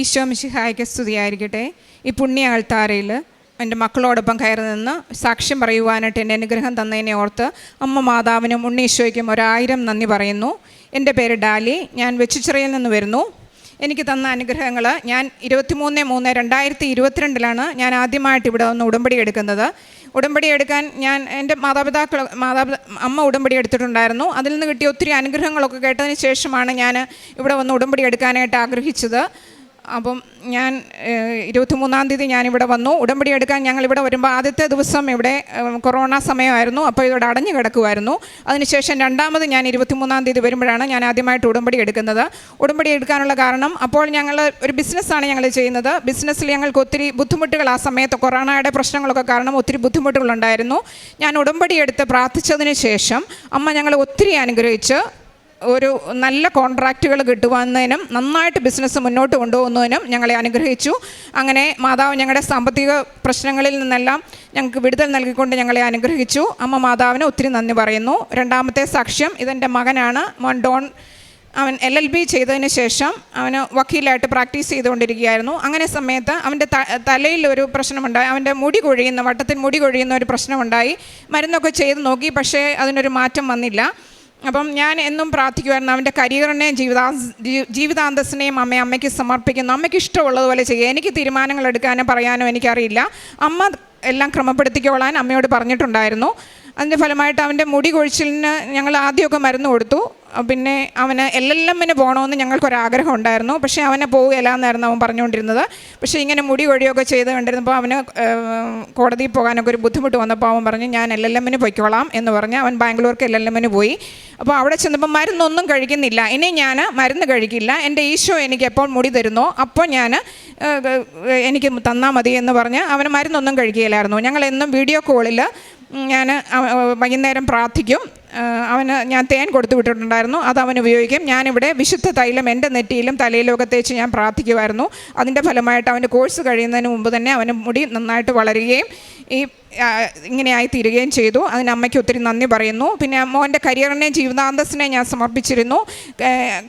ഈശോ മിശിഹായ്ക്ക് സ്തുതിയായിരിക്കട്ടെ. ഈ പുണ്യ ആൾത്താരയിൽ എന്റെ മക്കളോടൊപ്പം കയറി നിന്ന് സാക്ഷ്യം പറയുവാനായിട്ട് എന്റെ അനുഗ്രഹം തന്നതിനെ ഓർത്ത് അമ്മ മാതാവിനും ഉണ്ണീശോയ്ക്കും ഒരായിരം നന്ദി പറയുന്നു. എന്റെ പേര് ഡാലി ഞാൻ വെച്ചിച്ചിറയിൽ നിന്ന് വരുന്നു. എനിക്ക് തന്ന അനുഗ്രഹങ്ങൾ ഞാൻ ഇരുപത്തിമൂന്ന് മൂന്ന് രണ്ടായിരത്തി ഇരുപത്തിരണ്ടിലാണ് ഞാൻ ആദ്യമായിട്ട് ഇവിടെ വന്ന് ഉടമ്പടി എടുക്കുന്നത്. ഉടമ്പടി എടുക്കാൻ ഞാൻ എന്റെ മാതാപിതാക്കൾ മാതാപിതാ അമ്മ ഉടമ്പടി എടുത്തിട്ടുണ്ടായിരുന്നു. അതിൽ നിന്ന് കിട്ടിയ ഒത്തിരി അനുഗ്രഹങ്ങളൊക്കെ കേട്ടതിന് ശേഷമാണ് ഞാൻ ഇവിടെ വന്ന് ഉടമ്പടി എടുക്കാനായിട്ട് ആഗ്രഹിച്ചത്. അപ്പം ഞാൻ ഇരുപത്തിമൂന്നാം തീയതി ഞാനിവിടെ വന്നു. ഉടമ്പടി എടുക്കാൻ ഞങ്ങൾ ഇവിടെ വരുമ്പോൾ ആദ്യത്തെ ദിവസം ഇവിടെ കൊറോണ സമയമായിരുന്നു. അപ്പോൾ ഇവിടെ അടഞ്ഞു കിടക്കുമായിരുന്നു അതിനുശേഷം രണ്ടാമത് ഞാൻ ഇരുപത്തിമൂന്നാം തീയതി വരുമ്പോഴാണ് ഞാൻ ആദ്യമായിട്ട് ഉടമ്പടി എടുക്കുന്നത്. ഉടമ്പടി എടുക്കാനുള്ള കാരണം അപ്പോൾ ഞങ്ങൾ ഒരു ബിസിനസ്സാണ് ഞങ്ങൾ ചെയ്യുന്നത്. ബിസിനസ്സിൽ ഞങ്ങൾക്ക് ഒത്തിരി ബുദ്ധിമുട്ടുകൾ ആ സമയത്ത് കൊറോണയുടെ പ്രശ്നങ്ങളൊക്കെ കാരണം ഒത്തിരി ബുദ്ധിമുട്ടുകളുണ്ടായിരുന്നു. ഞാൻ ഉടമ്പടി എടുത്ത് പ്രാർത്ഥിച്ചതിന് ശേഷം അമ്മ ഞങ്ങളെ ഒത്തിരി അനുഗ്രഹിച്ച് ഒരു നല്ല കോൺട്രാക്റ്റുകൾ കിട്ടുവാന്നതിനും നന്നായിട്ട് ബിസിനസ് മുന്നോട്ട് കൊണ്ടുപോകുന്നതിനും ഞങ്ങളെ അനുഗ്രഹിച്ചു. അങ്ങനെ മാതാവ് ഞങ്ങളുടെ സാമ്പത്തിക പ്രശ്നങ്ങളിൽ നിന്നെല്ലാം ഞങ്ങൾക്ക് വിടുതൽ നൽകിക്കൊണ്ട് ഞങ്ങളെ അനുഗ്രഹിച്ചു. അമ്മ മാതാവിന് ഒത്തിരി നന്ദി പറയുന്നു. രണ്ടാമത്തെ സാക്ഷ്യം ഇതെന്റെ മകനാണ്. മോൻ ഡോൺ അവൻ എൽ എൽ ബി ചെയ്തതിന് ശേഷം അവന് വക്കീലായിട്ട് പ്രാക്ടീസ് ചെയ്തുകൊണ്ടിരിക്കുകയായിരുന്നു. അങ്ങനെ സമയത്ത് അവന്റെ തലയിൽ ഒരു പ്രശ്നമുണ്ടായി. അവന്റെ മുടി കൊഴിയുന്ന വട്ടത്തിൽ മുടി കൊഴിയുന്ന ഒരു പ്രശ്നമുണ്ടായി. മരുന്നൊക്കെ ചെയ്ത് നോക്കി പക്ഷേ അതിനൊരു മാറ്റം വന്നില്ല. അപ്പം ഞാൻ എന്നും പ്രാർത്ഥിക്കുമായിരുന്നു അവന്റെ കരിയറിനെയും ജീവിതാ ജീവിതാന്തസ്സിനെയും അമ്മ അമ്മയ്ക്ക് സമർപ്പിക്കുന്നു. അമ്മയ്ക്ക് ഇഷ്ടമുള്ളതുപോലെ ചെയ്യുക. എനിക്ക് തീരുമാനങ്ങൾ എടുക്കാനോ പറയാനോ എനിക്കറിയില്ല. അമ്മ എല്ലാം ക്രമപ്പെടുത്തിക്കോളാൻ അമ്മയോട് പറഞ്ഞിട്ടുണ്ടായിരുന്നു. അതിന്റെ ഫലമായിട്ട് അവന്റെ മുടി കൊഴിച്ചിലിന് ഞങ്ങൾ ആദ്യമൊക്കെ മരുന്ന് കൊടുത്തു. പിന്നെ അവന് എൽ എൽ എമ്മിന് പോകണമെന്ന് ഞങ്ങൾക്കൊരാഗ്രഹം ഉണ്ടായിരുന്നു. പക്ഷേ അവനെ പോവുകയില്ല എന്നായിരുന്നു അവൻ പറഞ്ഞുകൊണ്ടിരുന്നത്. പക്ഷേ ഇങ്ങനെ മുടി കൊഴിയൊക്കെ ചെയ്ത് കണ്ടിരുന്നപ്പോൾ അവന് കോടതിയിൽ പോകാനൊക്കെ ഒരു ബുദ്ധിമുട്ട് വന്നപ്പോൾ അവൻ പറഞ്ഞു ഞാൻ എൽ എൽ എമ്മിന് പൊയ്ക്കോളാം എന്ന് പറഞ്ഞ് അവൻ ബാംഗ്ലൂർക്ക് എൽ എൽ എമ്മിന് പോയി. അപ്പോൾ അവിടെ ചെന്നപ്പോൾ മരുന്നൊന്നും കഴിക്കുന്നില്ല. ഇനി ഞാൻ മരുന്ന് കഴിക്കില്ല. എന്റെ ഈശോ എനിക്ക് എപ്പോൾ മുടി തരുന്നോ അപ്പോൾ ഞാൻ എനിക്ക് തന്നാൽ മതി എന്ന് പറഞ്ഞ് അവന് മരുന്നൊന്നും കഴിക്കുകയില്ലായിരുന്നു. ഞങ്ങൾ എന്നും വീഡിയോ കോളിൽ ഞാൻ വൈകുന്നേരം പ്രാർത്ഥിക്കും. അവന് ഞാൻ തേൻ കൊടുത്തു വിട്ടിട്ടുണ്ടായിരുന്നു. അത് അവൻ ഉപയോഗിക്കും. ഞാനിവിടെ വിശുദ്ധ തൈലം എന്റെ നെറ്റിയിലും തലയിലൊക്കെ തേച്ച് ഞാൻ പ്രാർത്ഥിക്കുമായിരുന്നു അതിന്റെ ഫലമായിട്ട് അവന്റെ കോഴ്സ് കഴിയുന്നതിന് മുമ്പ് തന്നെ അവന് മുടി നന്നായിട്ട് വളരുകയും ഈ ഇങ്ങനെയായി തീരുകയും ചെയ്തു. അതിന് അമ്മയ്ക്ക് ഒത്തിരി നന്ദി പറയുന്നു. പിന്നെ മോന്റെ കരിയറിനെ ജീവിതാന്തസ്സിനെ ഞാൻ സമർപ്പിച്ചിരുന്നു.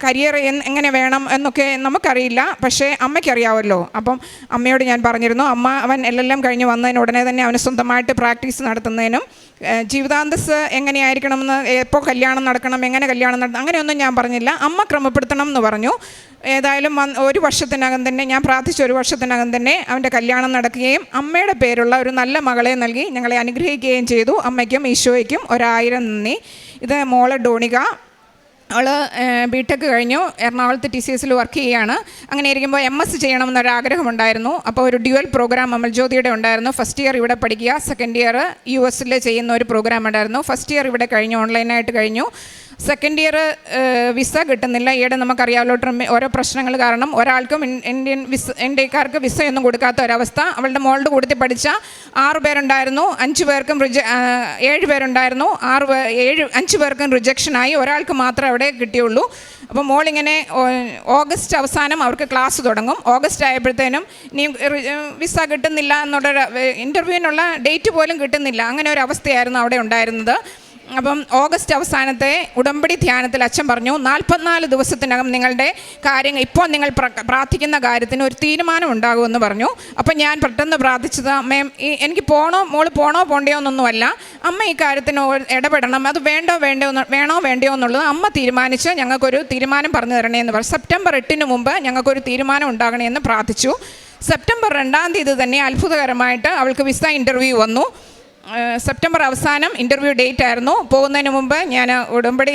കരിയർ എങ്ങനെ വേണം എന്നൊക്കെ നമുക്കറിയില്ല. പക്ഷേ അമ്മയ്ക്കറിയാമല്ലോ അപ്പം അമ്മയോട് ഞാൻ പറഞ്ഞിരുന്നു അമ്മ അവൻ എൽ എൽ എം കഴിഞ്ഞ് വന്നതിന് ഉടനെ തന്നെ അവന് സ്വന്തമായിട്ട് പ്രാക്ടീസ് നടത്തുന്നതിനും ജീവിതാന്തസ് എങ്ങനെയായിരിക്കണമെന്ന് എപ്പോൾ കല്യാണം നടക്കണം എങ്ങനെ കല്യാണം നടത്തണം അങ്ങനെയൊന്നും ഞാൻ പറഞ്ഞില്ല. അമ്മ ക്രമപ്പെടുത്തണം എന്ന് പറഞ്ഞു. ഏതായാലും ഒരു വർഷത്തിനകം തന്നെ ഞാൻ പ്രാർത്ഥിച്ച ഒരു വർഷത്തിനകം തന്നെ അവന്റെ കല്യാണം നടക്കുകയും അമ്മയുടെ പേരുള്ള ഒരു നല്ല മകളെ നൽകി ഞങ്ങളെ അനുഗ്രഹിക്കുകയും ചെയ്തു. അമ്മയ്ക്കും ഈശോയ്ക്കും ഒരായിരം നന്ദി. ഇത് മോളെ ഡോണിക അവൾ ബി ടെക് കഴിഞ്ഞു. എറണാകുളത്ത് ടി സി എസിൽ വർക്ക് ചെയ്യുകയാണ് അങ്ങനെ ഇരിക്കുമ്പോൾ എം എസ് ചെയ്യണമെന്നൊരാഗ്രഹമുണ്ടായിരുന്നു. അപ്പോൾ ഒരു ഡ്യുവൽ പ്രോഗ്രാം അമൽജ്യോതിയുടെ ഉണ്ടായിരുന്നു. ഫസ്റ്റ് ഇയർ ഇവിടെ പഠിക്കുക. സെക്കൻഡ് ഇയർ യു എസിൽ ചെയ്യുന്ന ഒരു പ്രോഗ്രാം ഉണ്ടായിരുന്നു. ഫസ്റ്റ് ഇയർ ഇവിടെ കഴിഞ്ഞു. ഓൺലൈനായിട്ട് കഴിഞ്ഞു. സെക്കൻഡ് ഇയർ വിസ കിട്ടുന്നില്ല. ഈയിടെ നമുക്കറിയാമല്ലോ ട്രംപ് ഓരോ പ്രശ്നങ്ങൾ കാരണം ഒരാൾക്കും ഇന്ത്യൻ വിസ ഇന്ത്യക്കാർക്ക് വിസയൊന്നും കൊടുക്കാത്ത ഒരവസ്ഥ. അവളുടെ മോളുടെ കൂട്ടത്തിൽ പഠിച്ച ആറ് പേരുണ്ടായിരുന്നു. അഞ്ച് പേർക്കും റിജ ഏഴ് പേരുണ്ടായിരുന്നു. ആറ് ഏഴ് അഞ്ച് പേർക്കും റിജക്ഷനായി ഒരാൾക്ക് മാത്രമേ അവിടെ കിട്ടിയുള്ളൂ. അപ്പോൾ മോളിങ്ങനെ ഓഗസ്റ്റ് അവസാനം അവർക്ക് ക്ലാസ് തുടങ്ങും. ഓഗസ്റ്റ് ആയപ്പോഴത്തേനും ഇനി വിസ കിട്ടുന്നില്ല എന്നുള്ള ഇന്റർവ്യൂവിനുള്ള ഡേറ്റ് പോലും കിട്ടുന്നില്ല. അങ്ങനെ ഒരു അവസ്ഥയായിരുന്നു അവിടെ ഉണ്ടായിരുന്നത്. അപ്പം ഓഗസ്റ്റ് അവസാനത്തെ ഉടമ്പടി ധ്യാനത്തിൽ അച്ഛൻ പറഞ്ഞു നാൽപ്പത്തിനാല് ദിവസത്തിനകം നിങ്ങളുടെ കാര്യങ്ങൾ ഇപ്പോൾ നിങ്ങൾ പ്രാർത്ഥിക്കുന്ന കാര്യത്തിന് ഒരു തീരുമാനം ഉണ്ടാകുമെന്ന് പറഞ്ഞു. അപ്പം ഞാൻ പെട്ടെന്ന് പ്രാർത്ഥിച്ചത് അമ്മയും എനിക്ക് പോണോ മോൾ പോണോ പോണ്ടയോ എന്നൊന്നുമല്ല അമ്മ ഈ കാര്യത്തിന് ഇടപെടണം. അത് വേണ്ടോ വേണ്ടോ വേണോ വേണ്ടയോ എന്നുള്ളത് അമ്മ തീരുമാനിച്ച്. ഞങ്ങൾക്കൊരു തീരുമാനം പറഞ്ഞു തരണേ എന്ന് പറഞ്ഞു. സെപ്റ്റംബർ എട്ടിന് മുമ്പ് ഞങ്ങൾക്കൊരു തീരുമാനം ഉണ്ടാകണേ എന്ന് പ്രാർത്ഥിച്ചു. സെപ്റ്റംബർ രണ്ടാം തീയതി തന്നെ അത്ഭുതകരമായിട്ട് അവൾക്ക് വിസ ഇന്റർവ്യൂ വന്നു. സെപ്റ്റംബർ അവസാനം ഇന്റർവ്യൂ ഡേറ്റ് ആയിരുന്നു. പോകുന്നതിന് മുമ്പ് ഞാൻ ഉടമ്പടി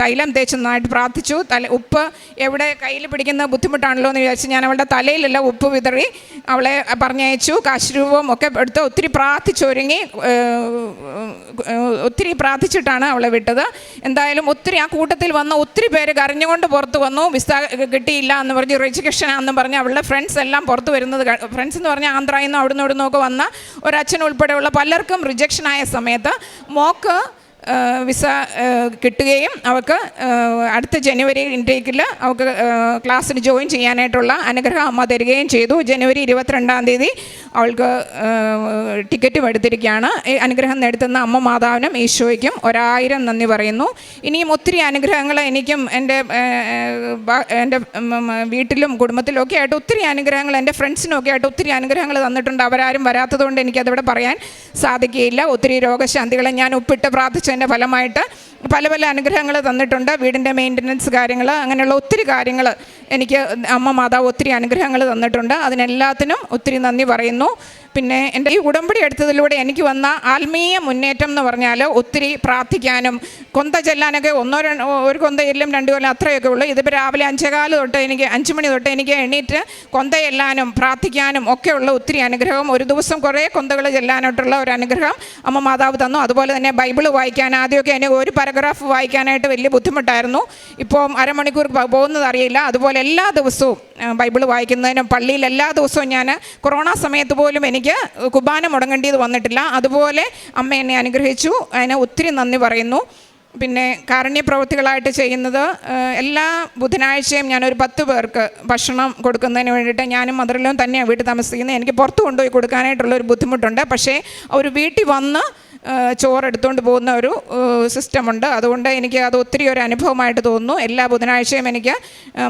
തൈലം തേച്ച് നന്നായിട്ട് പ്രാർത്ഥിച്ചു. തല ഉപ്പ് എവിടെ കയ്യിൽ പിടിക്കുന്ന ബുദ്ധിമുട്ടാണല്ലോ എന്ന് വിചാരിച്ച് ഞാൻ അവളുടെ തലയിലുള്ള ഉപ്പ് വിതറി അവളെ പറഞ്ഞയച്ചു. കാശ്രൂപവും ഒക്കെ എടുത്ത് ഒത്തിരി പ്രാർത്ഥിച്ചൊരുങ്ങി ഒത്തിരി പ്രാർത്ഥിച്ചിട്ടാണ് അവളെ വിട്ടത്. എന്തായാലും ഒത്തിരി ആ കൂട്ടത്തിൽ വന്ന ഒത്തിരി പേര് കരഞ്ഞുകൊണ്ട് പുറത്ത് വന്നു. വിസ കിട്ടിയില്ല എന്ന് പറഞ്ഞ് രജിസ്ട്രേഷൻ ആണെന്ന് പറഞ്ഞ് അവളുടെ ഫ്രണ്ട്സ് എല്ലാം പുറത്ത് വരുന്നത് ഫ്രണ്ട്സ് എന്ന് പറഞ്ഞാൽ ആന്ധ്രയിൽ നിന്നും അവിടുന്ന് ഇവിടുന്നൊക്കെ വന്ന ഒരച്ഛൻ ഉൾപ്പെടെയുള്ള പലർക്കും റിജക്ഷൻ ആയ സമയത്ത് മോക്ക് ആ, വിസ കിട്ടുകയും അവൾക്ക് അടുത്ത ജനുവരി ഇൻടേക്കിൽ അവൾക്ക് ക്ലാസ്സിൽ ജോയിൻ ചെയ്യാനായിട്ടുള്ള അനുഗ്രഹം അമ്മ തരികയും ചെയ്തു. ജനുവരി ഇരുപത്തിരണ്ടാം തീയതി അവൾക്ക് ടിക്കറ്റും എടുത്തിരിക്കുകയാണ്. ഈ അനുഗ്രഹം നേടുത്തുന്ന അമ്മ മാതാവിനും ഈശോയ്ക്കും ഒരായിരം നന്ദി പറയുന്നു. ഇനിയും ഒത്തിരി അനുഗ്രഹങ്ങൾ എനിക്കും എന്റെ എന്റെ വീട്ടിലും കുടുംബത്തിലും ഒക്കെ ആയിട്ട് ഒത്തിരി അനുഗ്രഹങ്ങൾ എന്റെ ഫ്രണ്ട്സിനും ഒക്കെ ആയിട്ട് ഒത്തിരി അനുഗ്രഹങ്ങൾ തന്നിട്ടുണ്ട്. അവരാരും വരാത്തതുകൊണ്ട് എനിക്കതിവിടെ പറയാൻ സാധിക്കുകയില്ല. ഒത്തിരി രോഗശാന്തികളെ ഞാൻ ഉപ്പിട്ട് ഒപ്പിട്ട് പ്രാർത്ഥിച്ചതിന്റെ ഫലമായിട്ട് പല പല അനുഗ്രഹങ്ങൾ തന്നിട്ടുണ്ട്. വീടിന്റെ മെയിന്റനൻസ് കാര്യങ്ങൾ അങ്ങനെയുള്ള ഒത്തിരി കാര്യങ്ങൾ എനിക്ക് അമ്മ മാതാവ് ഒത്തിരി അനുഗ്രഹങ്ങൾ തന്നിട്ടുണ്ട്. അതിനെല്ലാത്തിനും ഒത്തിരി നന്ദി പറയുന്നു. പിന്നെ എന്റെ ഈ ഉടമ്പടി എടുത്തതിലൂടെ എനിക്ക് വന്ന ആത്മീയ മുന്നേറ്റം എന്ന് പറഞ്ഞാൽ ഒത്തിരി പ്രാർത്ഥിക്കാനും കൊന്ത ചെല്ലാനൊക്കെ ഒന്നോ രണ്ടോ ഒരു കൊന്ത ചെല്ലും രണ്ട് കൊല്ലം അത്രയൊക്കെ ഉള്ളൂ. ഇതിപ്പോൾ രാവിലെ അഞ്ചേകാൽ തൊട്ട് എനിക്ക് അഞ്ച് മണി തൊട്ട് എനിക്ക് എണീറ്റ് കൊന്ത ചെല്ലാനും പ്രാർത്ഥിക്കാനും ഒക്കെയുള്ള ഒത്തിരി അനുഗ്രഹം. ഒരു ദിവസം കുറേ കൊന്തകൾ ചെല്ലാനായിട്ടുള്ള ഒരു അനുഗ്രഹം അമ്മ മാതാവ് തന്നു. അതുപോലെ തന്നെ ബൈബിൾ വായിക്കാൻ ആദ്യമൊക്കെ എനിക്ക് ഒരു പാരഗ്രാഫ് വായിക്കാനായിട്ട് വലിയ ബുദ്ധിമുട്ടായിരുന്നു. ഇപ്പം അരമണിക്കൂർ പോകുന്നത് അറിയില്ല. അതുപോലെ എല്ലാ ദിവസവും ബൈബിൾ വായിക്കുന്നതിനും പള്ളിയിൽ എല്ലാ ദിവസവും ഞാൻ കൊറോണ സമയത്ത് പോലും എനിക്ക് കുർബാന മുടങ്ങേണ്ടത് വന്നിട്ടില്ല. അതുപോലെ അമ്മ എന്നെ അനുഗ്രഹിച്ചു. അതിന് ഒത്തിരി നന്ദി പറയുന്നു. പിന്നെ കാരുണ്യപ്രവൃത്തികളായിട്ട് ചെയ്യുന്നത് എല്ലാ ബുധനാഴ്ചയും ഞാനൊരു പത്ത് പേർക്ക് ഭക്ഷണം കൊടുക്കുന്നതിന് വേണ്ടിയിട്ട് ഞാനും മദറിലും തന്നെയാണ് വീട്ടിൽ താമസിക്കുന്നത്. എനിക്ക് പുറത്ത് കൊണ്ടുപോയി കൊടുക്കാനായിട്ടുള്ള ഒരു ബുദ്ധിമുട്ടുണ്ട്. പക്ഷേ അവർ വീട്ടിൽ വന്ന് ആ, ചോറ് എടുത്തുകൊണ്ട് പോകുന്ന ഒരു സിസ്റ്റമുണ്ട്. അതുകൊണ്ട് എനിക്ക് അത് ഒത്തിരി ഒരു അനുഭവമായിട്ട് തോന്നുന്നു. എല്ലാ ബുധനാഴ്ചയും എനിക്ക്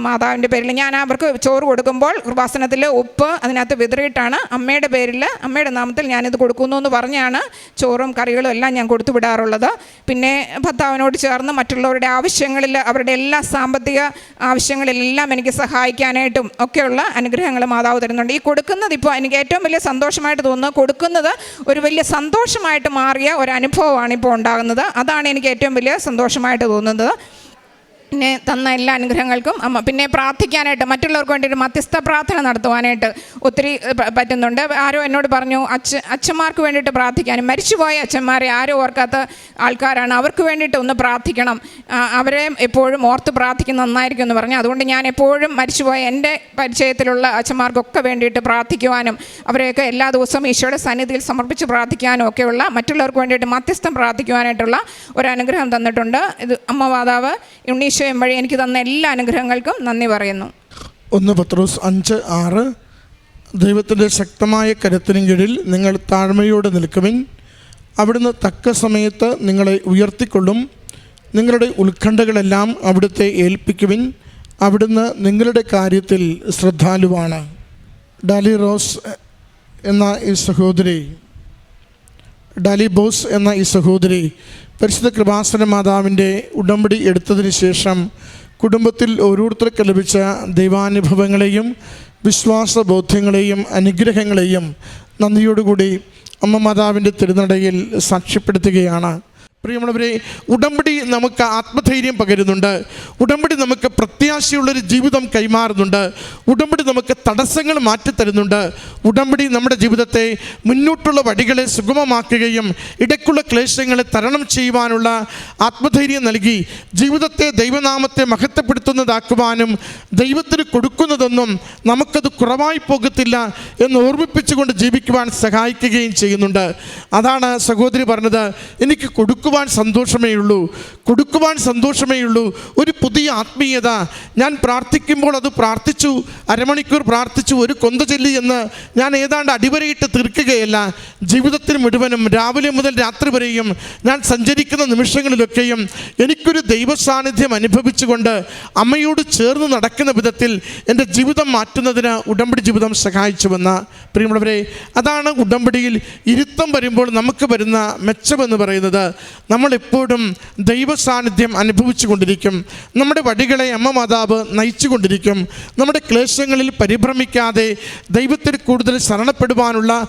മാതാവിന്റെ പേരിൽ ഞാൻ അവർക്ക് ചോറ് കൊടുക്കുമ്പോൾ കൃപാസനത്തിൽ ഉപ്പ് അതിനകത്ത് വിതറിയിട്ടാണ് അമ്മയുടെ പേരിൽ അമ്മയുടെ നാമത്തിൽ ഞാനിത് കൊടുക്കുന്നു എന്ന് പറഞ്ഞാണ് ചോറും കറികളും എല്ലാം ഞാൻ കൊടുത്തു വിടാറുള്ളത്. പിന്നെ ഭർത്താവിനോട് ചേർന്ന് മറ്റുള്ളവരുടെ ആവശ്യങ്ങളിൽ അവരുടെ എല്ലാ സാമ്പത്തിക ആവശ്യങ്ങളിലെല്ലാം എനിക്ക് സഹായിക്കാനായിട്ടും ഒക്കെയുള്ള അനുഗ്രഹങ്ങൾ മാതാവ് തരുന്നുണ്ട്. ഈ കൊടുക്കുന്നത് ഇപ്പോൾ എനിക്ക് ഏറ്റവും വലിയ സന്തോഷമായിട്ട് തോന്നുന്നു. കൊടുക്കുന്നത് ഒരു വലിയ സന്തോഷമായിട്ട് മാറിയ ഒരു അനുഭവമാണ് ഇപ്പോൾ ഉണ്ടാകുന്നത്. അതാണ് എനിക്ക് ഏറ്റവും വലിയ സന്തോഷമായിട്ട് തോന്നുന്നത്. പിന്നെ തന്ന എല്ലാ അനുഗ്രഹങ്ങൾക്കും അമ്മ. പിന്നെ പ്രാർത്ഥിക്കാനായിട്ട് മറ്റുള്ളവർക്ക് വേണ്ടിയിട്ട് മധ്യസ്ഥ പ്രാർത്ഥന നടത്തുവാനായിട്ട് ഒത്തിരി പറ്റുന്നുണ്ട്. ആരോ എന്നോട് പറഞ്ഞു അച്ഛ അച്ഛന്മാർക്ക് വേണ്ടിയിട്ട് പ്രാർത്ഥിക്കാനും മരിച്ചുപോയ അച്ഛന്മാരെ ആരോ ഓർക്കാത്ത ആൾക്കാരാണ്. അവർക്ക് വേണ്ടിയിട്ട് ഒന്ന് പ്രാർത്ഥിക്കണം. അവരെ എപ്പോഴും ഓർത്ത് പ്രാർത്ഥിക്കുന്ന നന്നായിരിക്കും എന്ന് പറഞ്ഞു. അതുകൊണ്ട് ഞാൻ എപ്പോഴും മരിച്ചുപോയ എന്റെ പരിചയത്തിലുള്ള അച്ഛന്മാർക്കൊക്കെ വേണ്ടിയിട്ട് പ്രാർത്ഥിക്കുവാനും അവരെയൊക്കെ എല്ലാ ദിവസവും ഈശോയുടെ സന്നിധിയിൽ സമർപ്പിച്ച് പ്രാർത്ഥിക്കാനും ഒക്കെയുള്ള മറ്റുള്ളവർക്ക് വേണ്ടിയിട്ട് മധ്യസ്ഥം പ്രാർത്ഥിക്കുവാനായിട്ടുള്ള ഒരു അനുഗ്രഹം തന്നിട്ടുണ്ട്. ഇത് അമ്മ മാതാവ് ഉണ്ണീശോയും വഴി എനിക്ക് തന്ന എല്ലാ അനുഗ്രഹങ്ങൾക്കും നന്ദി പറയുന്നു. ഒന്ന് പത്രോസ് അഞ്ച് ആറ്. ദൈവത്തിന്റെ ശക്തമായ കരുത്തിനും കീഴിൽ നിങ്ങൾ താഴ്മയോടെ നിൽക്കുവിൻ. അവിടുന്ന് തക്ക സമയത്ത് നിങ്ങളെ ഉയർത്തിക്കൊള്ളും. നിങ്ങളുടെ ഉത്കണ്ഠകളെല്ലാം അവിടുത്തെ ഏൽപ്പിക്കുവിൻ. അവിടുന്ന് നിങ്ങളുടെ കാര്യത്തിൽ ശ്രദ്ധാലുവാണ്. ഡാലി റോസ് എന്ന ഈ സഹോദരി ഡാലി ബോസ് എന്ന ഈ സഹോദരി പരിശുദ്ധ കൃപാസന മാതാവിന്റെ ഉടമ്പടി എടുത്തതിന് ശേഷം കുടുംബത്തിൽ ഓരോരുത്തർക്ക് ലഭിച്ച ദൈവാനുഭവങ്ങളെയും വിശ്വാസ ബോധ്യങ്ങളെയും അനുഗ്രഹങ്ങളെയും നന്ദിയോടുകൂടി അമ്മ മാതാവിന്റെ തിരുനടയിൽ സാക്ഷ്യപ്പെടുത്തുകയാണ്. പ്രിയമുള്ളവരെ ഉടമ്പടി നമുക്ക് ആത്മധൈര്യം പകരുന്നുണ്ട്. ഉടമ്പടി നമുക്ക് പ്രത്യാശയുള്ളൊരു ജീവിതം കൈമാറുന്നുണ്ട്. ഉടമ്പടി നമുക്ക് തടസ്സങ്ങൾ മാറ്റിത്തരുന്നുണ്ട്. ഉടമ്പടി നമ്മുടെ ജീവിതത്തെ മുന്നോട്ടുള്ള വഴികളെ സുഗമമാക്കുകയും ഇടയ്ക്കുള്ള ക്ലേശങ്ങളെ തരണം ചെയ്യുവാനുള്ള ആത്മധൈര്യം നൽകി ജീവിതത്തെ ദൈവനാമത്തെ മഹത്വപ്പെടുത്തുന്നതാക്കുവാനും ദൈവത്തിന് കൊടുക്കുന്നതൊന്നും നമുക്കത് കുറവായി പോകത്തില്ല എന്ന് ഓർമ്മിപ്പിച്ചുകൊണ്ട് ജീവിക്കുവാൻ സഹായിക്കുകയും ചെയ്യുന്നുണ്ട്. അതാണ് സഹോദരി പറഞ്ഞത് എനിക്ക് കൊടുക്കുവാൻ സന്തോഷമേ ഉള്ളൂ. കൊടുക്കുവാൻ സന്തോഷമേ ഉള്ളൂ. ഒരു പുതിയ ആത്മീയത. ഞാൻ പ്രാർത്ഥിക്കുമ്പോൾ അത് പ്രാർത്ഥിച്ചു. അരമണിക്കൂർ പ്രാർത്ഥിച്ചു. ഒരു കൊന്ത ചൊല്ലി എന്ന് ഞാൻ ഏതാണ്ട് അടിവരയിട്ട് തീർക്കുകയല്ല. ജീവിതത്തിൽ മുഴുവനും രാവിലെ മുതൽ രാത്രി വരെയും ഞാൻ സഞ്ചരിക്കുന്ന നിമിഷങ്ങളിലൊക്കെയും എനിക്കൊരു ദൈവ സാന്നിധ്യം അനുഭവിച്ചുകൊണ്ട് അമ്മയോട് ചേർന്ന് നടക്കുന്ന വിധത്തിൽ എന്റെ ജീവിതം മാറ്റുന്നതിന് ഉടമ്പടി ജീവിതം സഹായിച്ചുവെന്ന പ്രിയമുള്ളവരെ അതാണ് ഉടമ്പടിയിൽ ഇരുത്തം വരുമ്പോൾ നമുക്ക് വരുന്ന മെച്ചമെന്ന് പറയുന്നത്. നമ്മളെപ്പോഴും ദൈവ സാന്നിധ്യം അനുഭവിച്ചു കൊണ്ടിരിക്കും നമ്മുടെ വഴികളെ അമ്മ മാതാവ് നയിച്ചു കൊണ്ടിരിക്കും നമ്മുടെ ക്ലേശങ്ങളിൽ പരിഭ്രമിക്കാതെ ദൈവത്തിൽ കൂടുതൽ ശരണപ്പെടുവാനുള്ള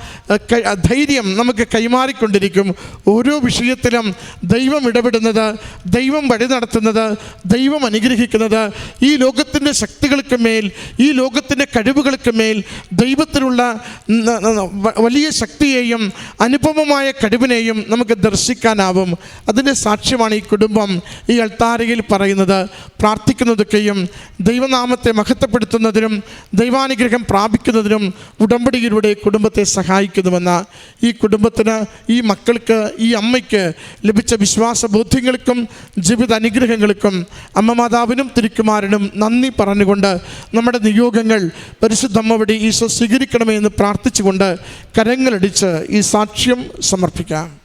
ധൈര്യം നമുക്ക് കൈമാറിക്കൊണ്ടിരിക്കും. ഓരോ വിഷയത്തിലും ദൈവം ഇടപെടുന്നത് ദൈവം വഴി നടത്തുന്നത് ദൈവം അനുഗ്രഹിക്കുന്നത്. ഈ ലോകത്തിന്റെ ശക്തികൾക്ക് മേൽ ഈ ലോകത്തിന്റെ കഴിവുകൾക്ക് മേൽ ദൈവത്തിലുള്ള വലിയ ശക്തിയെയും അനുപമമായ കഴിവിനെയും നമുക്ക് ദർശിക്കാനാവും. അതിന്റെ സാക്ഷ്യമാണ് ഈ കുടുംബം ഈ അൾത്താരയിൽ പറയുന്നത്. പ്രാർത്ഥിക്കുന്നതൊക്കെയും ദൈവനാമത്തെ മഹത്വപ്പെടുത്തുന്നതിനും ദൈവാനുഗ്രഹം പ്രാപിക്കുന്നതിനും ഉടമ്പടിയിലൂടെ കുടുംബത്തെ സഹായിക്കുന്നുവെന്ന് ഈ കുടുംബത്തിന് ഈ മക്കൾക്ക് ഈ അമ്മയ്ക്ക് ലഭിച്ച വിശ്വാസ ബോധ്യങ്ങൾക്കും ജീവിത അനുഗ്രഹങ്ങൾക്കും അമ്മ മാതാവിനും തിരുക്കുമാരനും നന്ദി പറഞ്ഞുകൊണ്ട് നമ്മുടെ നിയോഗങ്ങൾ പരിശുദ്ധമ്മ വഴി ഈശോ സ്വീകരിക്കണമേ എന്ന് പ്രാർത്ഥിച്ചുകൊണ്ട് കരങ്ങളടിച്ച് ഈ സാക്ഷ്യം സമർപ്പിക്കാം.